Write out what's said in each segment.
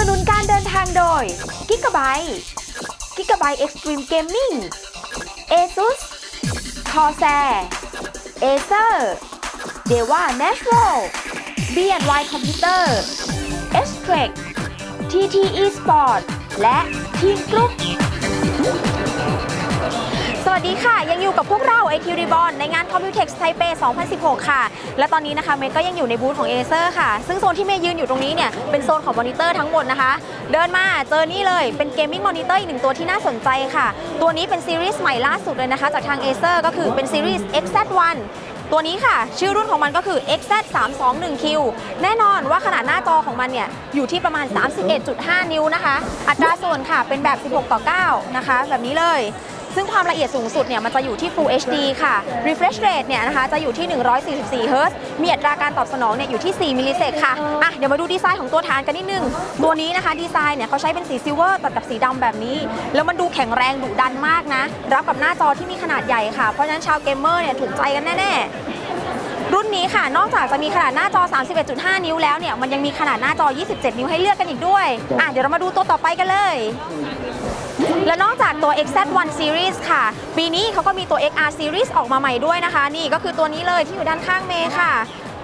สนุนการเดินทางโดย g i g a b y t e g i g a b y t e Extreme Gaming ASUS Corsair Acer Deva Natural B&Y Computer s t r e c TTE Sport และ Team Group สวัสดีค่ะ ยังอยู่กับพวกเรา IT Reborn ในงาน Computex Taipei 2016 ค่ะ และตอนนี้นะคะเมย์ก็ยังอยู่ในบูธของ Acer ค่ะ ซึ่งโซนที่เมย์ยืนอยู่ตรงนี้เนี่ยเป็นโซนของมอนิเตอร์ทั้งหมดนะคะ เดินมาเจอนี่เลยเป็นเกมมิ่งมอนิเตอร์อีกหนึ่งตัวที่น่าสนใจค่ะ ตัวนี้เป็นซีรีส์ใหม่ล่าสุดเลยนะคะ จากทาง Acer ก็คือเป็นซีรีส์ XZ1 ตัวนี้ค่ะ ชื่อรุ่นของมันก็คือ XZ321Q แน่นอนว่าขนาดหน้าจอของมันเนี่ย อยู่ที่ประมาณ 31.5 นิ้วนะคะ อัตราส่วนค่ะเป็นแบบ 16 ต่อ 9 นะคะ แบบนี้เลย ซึ่งความละเอียดสูงสุดเนี่ยมันจะอยู่ที่ Full HD ค่ะ Refresh Rate เนี่ยนะคะจะอยู่ที่ 144 Hz มีอัตราการตอบสนองเนี่ยอยู่ที่ 4 มิลลิเซกค่ะอะ เดี๋ยวมาดูดีไซน์ของตัวฐานกันนิดนึง ตัวนี้นะคะดีไซน์เนี่ยเขาใช้เป็นสีซิลเวอร์ตัดกับสีดำแบบนี้ แล้วมันดูแข็งแรงดุดันมากนะ รับกับหน้าจอที่มีขนาดใหญ่ค่ะ เพราะฉะนั้นชาวเกมเมอร์เนี่ยถูกใจกันแน่รุ่นนี้ค่ะ นอกจากจะมีขนาดหน้าจอ 31.5 นิ้วแล้วเนี่ย มันยังมีขนาดหน้าจอ 27 นิ้วให้เลือกกันอีกด้วย อะ เดี๋ยวเรามาดูตัวต่อไปกันเลย และนอกจากตัว XZ1 Series ค่ะ ปีนี้เขาก็มีตัว XR Series ออกมาใหม่ด้วยนะคะ นี่ก็คือตัวนี้เลยที่อยู่ด้านข้างเมย์ค่ะ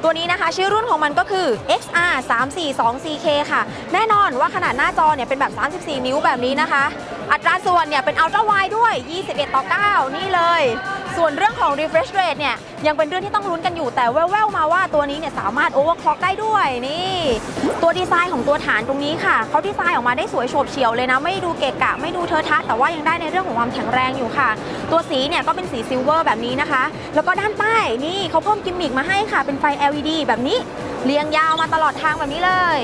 ตัวนี้นะคะชื่อรุ่นของมันก็คือ XR 342 CK ค่ะ แน่นอนว่าขนาดหน้าจอเนี่ยเป็นแบบ 34 นิ้วแบบนี้นะคะ อัตราส่วนเนี่ยเป็น Ultra Wide ด้วย 21 ต่อ 9 นี่เลย ส่วนเรื่องของ refresh rate เนี่ยยังเป็นเรื่องที่ต้องลุ้นกันอยู่แต่แว่วๆมาว่าตัวนี้เนี่ยสามารถ overclock ได้ด้วยนี่ ตัวดีไซน์ของตัวฐานตรงนี้ค่ะเขาดีไซน์ออกมาได้สวยโฉบเฉี่ยวเลยนะ ไม่ดูเกะกะ ไม่ดูเทอะทะ แต่ว่ายังได้ในเรื่องของความแข็งแรงอยู่ค่ะ ตัวสีเนี่ยก็เป็นสีซิลเวอร์แบบนี้นะคะ แล้วก็ด้านใต้นี่เขาเพิ่มกิมมิกมาให้ค่ะ เป็นไฟ LED แบบนี้ เรียงยาวมาตลอดทางแบบนี้เลย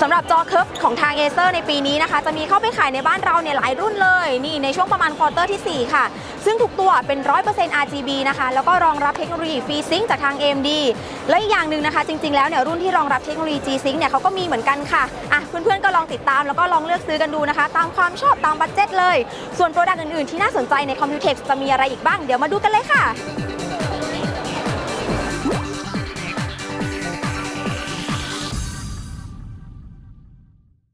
สำหรับจอเคิร์ฟของทาง Acer ในปีนี้นะคะ จะมีเข้าไปขายในบ้านเราเนี่ยหลายรุ่นเลยนี่ในช่วงประมาณควอเตอร์ที่ 4 ค่ะ ซึ่งทุกตัวเป็น 100% RGB นะคะ แล้วก็รองรับเทคโนโลยี FreeSync จากทาง AMD และอีกอย่างหนึ่งนะคะ จริง ๆ แล้วเนี่ยรุ่นที่รองรับเทคโนโลยี G-Sync เนี่ยเขาก็มีเหมือนกันค่ะอะเพื่อนๆก็ลองติดตามแล้วก็ลองเลือกซื้อกันดูนะคะ ตามความชอบตามบัตเจ็ตเลย ส่วนโปรดักต์อื่นๆที่น่าสนใจใน Computex จะมีอะไรอีกบ้างเดี๋ยวมาดูกันเลยค่ะ